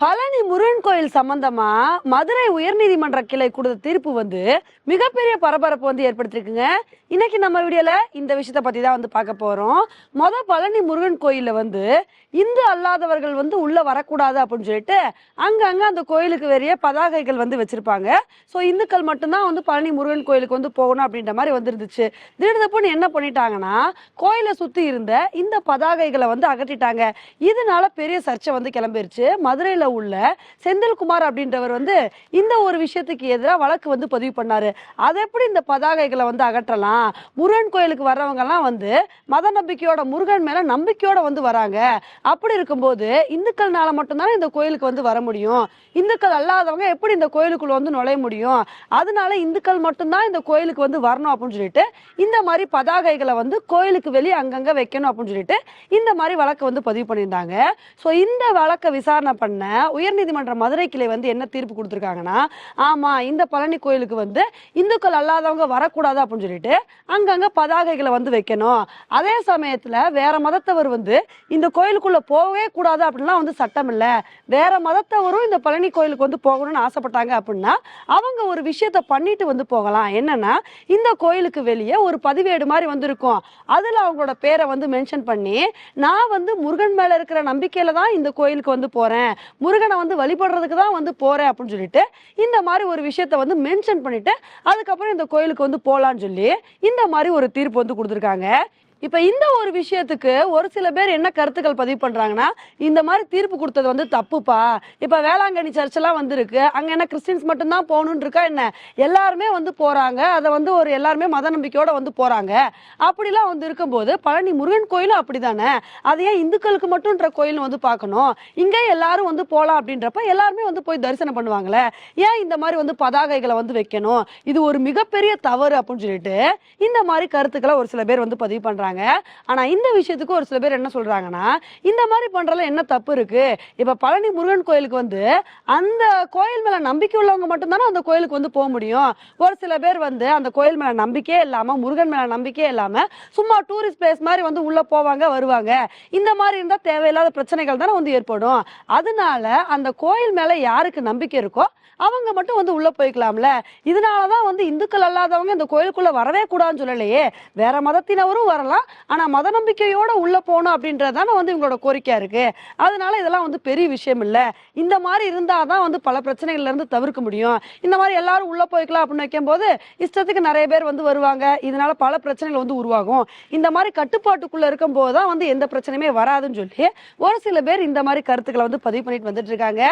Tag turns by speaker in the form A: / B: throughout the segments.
A: பழனி முருகன் கோயில் சம்பந்தமா மதுரை உயர்நீதிமன்ற கிளை கொடுத்த தீர்ப்பு வந்து மிகப்பெரிய பரபரப்பு வந்து ஏற்படுத்திருக்குங்க. இன்னைக்கு நம்ம வீடியோல இந்த விஷயத்த பத்தி தான் வந்து பார்க்க போறோம். மொத பழனி முருகன் கோயில்ல வந்து இந்து அல்லாதவர்கள் வந்து உள்ள வரக்கூடாது அப்படின்னு சொல்லிட்டு அங்கங்க அந்த கோயிலுக்கு வெறிய பதாகைகள் வந்து வச்சிருப்பாங்க. ஸோ இந்துக்கள் மட்டும்தான் வந்து பழனி முருகன் கோயிலுக்கு வந்து போகணும் அப்படின்ற மாதிரி வந்துருந்துச்சு. திடீர்னு என்ன பண்ணிட்டாங்கன்னா கோயிலை சுத்தி இருந்த இந்த பதாகைகளை வந்து அகற்றிட்டாங்க. இதனால பெரிய சர்ச்சை வந்து கிளம்பிருச்சு. மதுரையில உள்ள செந்தில்குமார் அப்படின்றவர் வந்து இந்த ஒரு விஷயத்துக்கு எதிராக வழக்கு வந்து பதிவு பண்ணாரு. அதை எப்படி இந்த பதாகைகளை வந்து அகற்றலாம்? முருகன் கோயிலுக்கு வர்றவங்கலாம் வந்து மத நம்பிக்கையோட முருகன் மேல நம்பிக்கையோட வந்து வராங்க. அப்படி இருக்கும்போது இந்துக்கள்னால மட்டும்தான் இந்த கோயிலுக்கு வந்து வர முடியும்? இந்துக்கள் அல்லாதவங்க எப்படி இந்த கோயிலுக்குள்ள வந்து நுழைய முடியும்? அதனால இந்துக்கள் மட்டும்தான் இந்த கோயிலுக்கு வந்து வரணும் அப்படின்னு சொல்லிட்டு இந்த மாதிரி பதாகைகளை வந்து கோயிலுக்கு வெளியே அங்கங்க வைக்கணும் அப்படின்னு சொல்லிட்டு இந்த மாதிரி வழக்கு வந்து பதிவு பண்ணியிருந்தாங்க. ஸோ இந்த வழக்கை விசாரணை பண்ண உயர்நீதிமன்ற மதுரை கிளை வந்து என்ன தீர்ப்பு கொடுத்துருக்காங்கன்னா ஆமா இந்த பழனி கோயிலுக்கு வந்து இந்துக்கள் அல்லாதவங்க வரக்கூடாது அப்படின்னு சொல்லிட்டு அங்கங்க பதாகைகளை வந்து வைக்கணும். அதே சமயத்துல வேற மதத்தவர் வந்து இந்த கோயிலுக்குள்ள போகவே கூடாது அப்படின்லாம் வந்து சட்டம் இல்லை. வேற மதத்தவரும் இந்த பழனி கோயிலுக்கு வந்து போகணும்னு ஆசைப்பட்டாங்க அப்படின்னா அவங்க ஒரு விஷயத்த பண்ணிட்டு வந்து போகலாம். என்னன்னா இந்த கோயிலுக்கு வெளியே ஒரு பதிவேடு மாதிரி வந்து இருக்கும் அதுல அவங்களோட பேரை வந்து மென்ஷன் பண்ணி நான் வந்து முருகன் மேல இருக்கிற நம்பிக்கையில தான் இந்த கோயிலுக்கு வந்து போறேன். முருகனை வந்து வழிபடுறதுக்கு தான் வந்து போகிறேன் அப்படின்னு சொல்லிட்டு இந்த மாதிரி ஒரு விஷயத்த வந்து மென்ஷன் பண்ணிட்டு அதுக்கப்புறம் இந்த கோயிலுக்கு வந்து போகலான்னு சொல்லி இந்த மாதிரி ஒரு தீர்ப்பு வந்து கொடுத்துருக்காங்க. இப்ப இந்த ஒரு விஷயத்துக்கு ஒரு சில பேர் என்ன கருத்துக்கள் பதிவு பண்றாங்கன்னா இந்த மாதிரி தீர்ப்பு கொடுத்தது வந்து தப்புப்பா. இப்ப வேளாங்கண்ணி சர்ச் எல்லாம் வந்திருக்கு. அங்க என்ன கிறிஸ்டின்ஸ் மட்டும்தான் போகணும்னு இருக்கா என்ன? எல்லாருமே வந்து போறாங்க. அதை வந்து ஒரு எல்லாருமே மத நம்பிக்கையோட வந்து போறாங்க. அப்படிலாம் வந்து இருக்கும்போது பழனி முருகன் கோயிலும் அப்படிதானே? அது ஏன் இந்துக்களுக்கு மட்டும்ன்ற கோயில் வந்து பார்க்கணும்? இங்கே எல்லாரும் வந்து போகலாம் அப்படின்றப்ப எல்லாருமே வந்து போய் தரிசனம் பண்ணுவாங்களே? ஏன் இந்த மாதிரி வந்து பதாகைகளை வந்து வைக்கணும்? இது ஒரு மிகப்பெரிய தவறு அப்படின்னு சொல்லிட்டு இந்த மாதிரி கருத்துக்களை ஒரு சில பேர் வந்து பதிவு பண்றாங்க. ஆனா இந்த விஷயத்துக்கு ஒரு சில பேர் என்ன சொல்றாங்கன்னா இந்த மாதிரி பண்றதுல என்ன தப்பு இருக்கு? இப்போ பழனி முருகன் கோயிலுக்கு வந்து அந்த கோயில் மேலே நம்பிக்கை உள்ளவங்க மட்டும்தானே அந்த கோயிலுக்கு வந்து போக முடியும்? ஒரு சில பேர் வந்து அந்த கோயில் மேலே நம்பிக்கையே இல்லாமல் முருகன் மேலே நம்பிக்கையே இல்லாமல் சும்மா டூரிஸ்ட் பிளேஸ் மாதிரி வந்து உள்ளே போவாங்க வருவாங்க. இந்த மாதிரி இருந்தால் தேவையில்லாத பிரச்சனைகள் தானே வந்து ஏற்படும். அதனால அந்த கோயில் மேலே யாருக்கு நம்பிக்கை இருக்கோ அவங்க மட்டும் வந்து உள்ளே போய்க்கலாம்ல. இதனாலதான் வந்து இந்துக்கள் அல்லாதவங்க இந்த கோயிலுக்குள்ளே வரவே கூடாதுன்னு சொல்லலையே. வேற மதத்தினவரும் வரலாம் ஆனால் மத நம்பிக்கையோடு உள்ளே போகணும் அப்படின்றதானே வந்து இவங்களோட கோரிக்கையாக இருக்கு. அதனால இதெல்லாம் வந்து பெரிய விஷயம் இல்லை. இந்த மாதிரி இருந்தால் தான் வந்து பல பிரச்சனைகள்லேருந்து தவிர்க்க முடியும். இந்த மாதிரி எல்லாரும் உள்ளே போய்க்கலாம் அப்படின்னு வைக்கும்போது இஷ்டத்துக்கு நிறைய பேர் வந்து வருவாங்க. இதனால பல பிரச்சனைகள் வந்து உருவாகும். இந்த மாதிரி கட்டுப்பாட்டுக்குள்ளே இருக்கும் போதுதான் வந்து எந்த பிரச்சனையுமே வராதுன்னு சொல்லி ஒரு சில பேர் இந்த மாதிரி கருத்துக்களை வந்து பதிவு பண்ணிட்டு வந்துட்டு இருக்காங்க.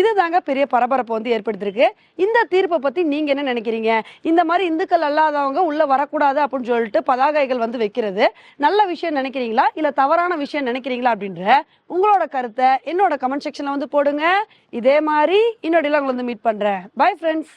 A: இது தாங்க பெரிய பரபரப்பு வந்து ஏற்படுத்திருக்கு. இந்த தீர்ப்பை பற்றி நீங்கள் என்ன நினைக்கிறீங்க? இந்த மாதிரி இந்துக்கள் அல்லாதவங்க உள்ளே வரக்கூடாது அப்படின்னு சொல்லிட்டு பதாகைகள் வந்து வைக்கிறது. நல்ல விஷயம் நினைக்கிறீங்களா? இல்ல தவறான விஷயம் நினைக்கிறீங்களா அப்படின்ற உங்களோட கருத்தை என்னோட கமெண்ட் செக்ஷன்ல வந்து போடுங்க. இதே மாதிரி இன்னொரு உங்களை வந்து மீட் பண்றேன். Bye friends